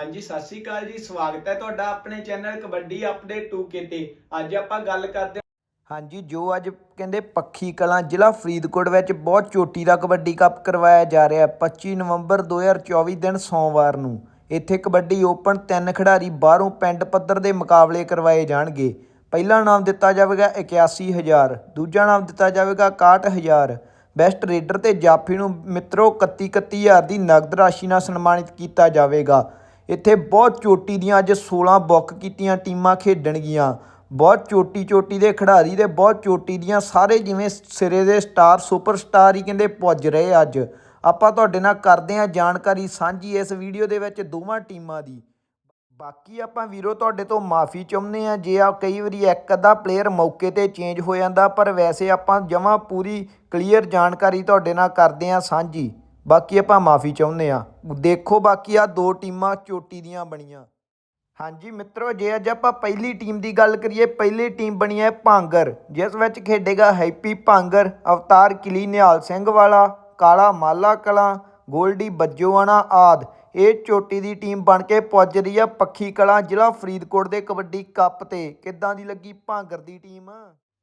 ਹਾਂਜੀ, ਸਤਿ ਸ਼੍ਰੀ ਅਕਾਲ ਜੀ। ਸਵਾਗਤ ਹੈ ਤੁਹਾਡਾ ਆਪਣੇ ਚੈਨਲ ਕਬੱਡੀ ਅਪਡੇਟ 2K ਤੇ। ਅੱਜ ਆਪਾਂ ਗੱਲ ਕਰਦੇ ਹਾਂਜੀ, ਜੋ ਅੱਜ ਕਹਿੰਦੇ ਪੱਖੀ ਕਲਾਂ ਜ਼ਿਲ੍ਹਾ ਫਰੀਦਕੋਟ ਵਿੱਚ ਬਹੁਤ ਚੋਟੀ ਦਾ ਕਬੱਡੀ ਕੱਪ ਕਰਵਾਇਆ ਜਾ ਰਿਹਾ ਹੈ। 25 ਨਵੰਬਰ 2024 ਦਿਨ ਸੋਮਵਾਰ ਨੂੰ ਇੱਥੇ ਕਬੱਡੀ ਓਪਨ ਤਿੰਨ ਖਿਡਾਰੀ ਬਾਹਰੋਂ ਪਿੰਡ ਪੱਧਰ ਦੇ ਮੁਕਾਬਲੇ ਕਰਵਾਏ ਜਾਣਗੇ। ਪਹਿਲਾ ਨਾਮ ਦਿੱਤਾ ਜਾਵੇਗਾ 81000 ਦੂਜਾ ਨਾਮ ਦਿੱਤਾ ਜਾਵੇਗਾ 61000 ਬੈਸਟ ਰੇਡਰ ਤੇ ਜਾਫੀ ਨੂੰ ਮਿੱਤਰੋ 31 31000 ਦੀ ਨਗਦ ਰਾਸ਼ੀ ਨਾਲ ਸਨਮਾਨਿਤ ਕੀਤਾ ਜਾਵੇਗਾ। ਇੱਥੇ ਬਹੁਤ ਚੋਟੀ ਦੀਆਂ ਅੱਜ 16 ਬੁੱਕ ਕੀਤੀਆਂ ਟੀਮਾਂ ਖੇਡਣਗੀਆਂ। ਬਹੁਤ ਚੋਟੀ ਚੋਟੀ ਦੇ ਖਿਡਾਰੀ ਤੇ ਬਹੁਤ ਚੋਟੀ ਦੀਆਂ ਸਾਰੇ ਜਿਵੇਂ ਸਿਰੇ ਦੇ ਸਟਾਰ, ਸੁਪਰਸਟਾਰ ਹੀ ਕਹਿੰਦੇ ਪੁੱਜ ਰਹੇ ਅੱਜ। ਆਪਾਂ ਤੁਹਾਡੇ ਨਾਲ ਕਰਦੇ ਹਾਂ ਜਾਣਕਾਰੀ ਸਾਂਝੀ ਇਸ ਵੀਡੀਓ ਦੇ ਵਿੱਚ ਦੋਵਾਂ ਟੀਮਾਂ ਦੀ। ਬਾਕੀ ਆਪਾਂ ਵੀਰੋ ਤੁਹਾਡੇ ਤੋਂ ਮਾਫੀ ਚਾਹੁੰਦੇ ਆ ਜੇ ਆ ਕਈ ਵਾਰੀ ਇੱਕ ਅੱਧਾ ਪਲੇਅਰ ਮੌਕੇ ਤੇ ਚੇਂਜ ਹੋ ਜਾਂਦਾ, ਪਰ ਵੈਸੇ ਆਪਾਂ ਜਮਾਂ ਪੂਰੀ ਕਲੀਅਰ ਜਾਣਕਾਰੀ ਤੁਹਾਡੇ ਨਾਲ ਕਰਦੇ ਆ ਸਾਂਝੀ। ਬਾਕੀ ਆਪਾਂ ਮਾਫੀ ਚਾਹੁੰਦੇ ਆ ਦੇਖੋ ਬਾਕੀ ਆ ਦੋ ਟੀਮਾਂ ਚੋਟੀ ਦੀਆਂ ਬਣੀਆਂ। ਹਾਂਜੀ ਮਿੱਤਰੋ, ਜੇ ਅੱਜ ਆਪਾਂ ਪਹਿਲੀ ਟੀਮ ਦੀ ਗੱਲ ਕਰੀਏ, ਪਹਿਲੀ ਟੀਮ ਬਣੀ ਹੈ ਭਾਂਗਰ। ਜਿਸ ਵਿੱਚ ਖੇਡੇਗਾ ਹੈਪੀ ਭਾਂਗਰ, ਅਵਤਾਰ ਕਿਲੀ, ਨਿਹਾਲ ਸਿੰਘ ਵਾਲਾ, ਕਾਲਾ ਮਾਲਾ ਕਲਾਂ, ਗੋਲਡੀ ਬੱਜੋਆਣਾ ਆਦ। ਇਹ ਚੋਟੀ ਦੀ ਟੀਮ ਬਣ ਕੇ ਪੁੱਜ ਰਹੀ ਆ ਪੱਖੀ ਕਲਾਂ ਜ਼ਿਲ੍ਹਾ ਫਰੀਦਕੋਟ ਦੇ ਕਬੱਡੀ ਕੱਪ ਤੇ। ਕਿੱਦਾਂ ਦੀ ਲੱਗੀ ਭਾਂਗਰ ਦੀ ਟੀਮ?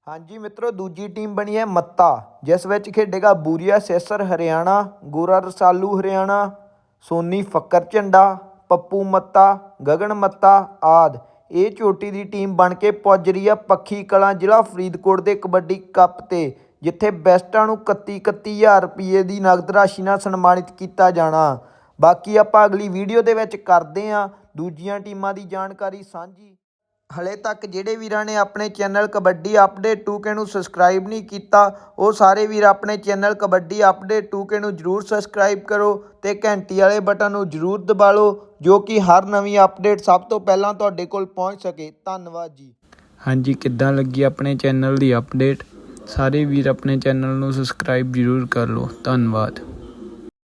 ਹਾਂਜੀ ਮਿੱਤਰੋ, ਦੂਜੀ ਟੀਮ ਬਣੀ ਹੈ ਮੱਤਾ, ਜਿਸ ਵਿੱਚ ਖੇਡੇਗਾ ਬੂਰੀਆ, ਸੈਸਰ, ਹਰਿਆਣਾ, ਗੋਰਾ ਰਸਾਲੂ, ਹਰਿਆਣਾ, ਸੋਨੀ, ਫੱਕਰ ਝੰਡਾ, ਪੱਪੂ ਮੱਤਾ, ਗਗਨ ਮੱਤਾ ਆਦ। ਇਹ ਚੋਟੀ ਦੀ ਟੀਮ ਬਣ ਕੇ ਪੁੱਜ ਰਹੀ ਆ ਪੱਖੀ ਕਲਾਂ ਜ਼ਿਲ੍ਹਾ ਫਰੀਦਕੋਟ ਦੇ ਕਬੱਡੀ ਕੱਪ ਤੇ, ਜਿੱਥੇ ਬੈਸਟਾਂ ਨੂੰ 31 31000 ਰੁਪਏ ਦੀ ਨਗਦ ਰਾਸ਼ੀ ਨਾਲ ਸਨਮਾਨਿਤ ਕੀਤਾ ਜਾਣਾ। ਬਾਕੀ ਆਪਾਂ ਅਗਲੀ ਵੀਡੀਓ ਦੇ ਵਿੱਚ ਕਰਦੇ ਆ ਦੂਜੀਆਂ ਟੀਮਾਂ ਦੀ ਜਾਣਕਾਰੀ ਸਾਂਝੀ ਹਲੇ ਤੱਕ ਜਿਹੜੇ ਵੀਰਾਂ ਨੇ ਆਪਣੇ ਚੈਨਲ ਕਬੱਡੀ ਅਪਡੇਟ 2K ਨੂੰ ਸਬਸਕ੍ਰਾਈਬ ਨਹੀਂ ਕੀਤਾ, ਉਹ ਸਾਰੇ ਵੀਰ ਆਪਣੇ ਚੈਨਲ ਕਬੱਡੀ ਅਪਡੇਟ 2K ਨੂੰ ਜਰੂਰ ਸਬਸਕ੍ਰਾਈਬ ਕਰੋ ਤੇ ਘੰਟੀ ਵਾਲੇ ਬਟਨ ਨੂੰ ਜਰੂਰ ਦਬਾ ਲਓ, ਜੋ ਕਿ ਹਰ ਨਵੀਂ ਅਪਡੇਟ ਸਭ ਤੋਂ ਪਹਿਲਾਂ ਤੁਹਾਡੇ ਕੋਲ ਪਹੁੰਚ ਸਕੇ। ਧੰਨਵਾਦ ਜੀ। ਹਾਂਜੀ, ਕਿੱਦਾਂ ਲੱਗੀ ਆਪਣੇ ਚੈਨਲ ਦੀ ਅਪਡੇਟ? ਸਾਰੇ ਵੀਰ ਆਪਣੇ ਚੈਨਲ ਨੂੰ ਸਬਸਕ੍ਰਾਈਬ ਜ਼ਰੂਰ ਕਰ ਲਓ। ਧੰਨਵਾਦ।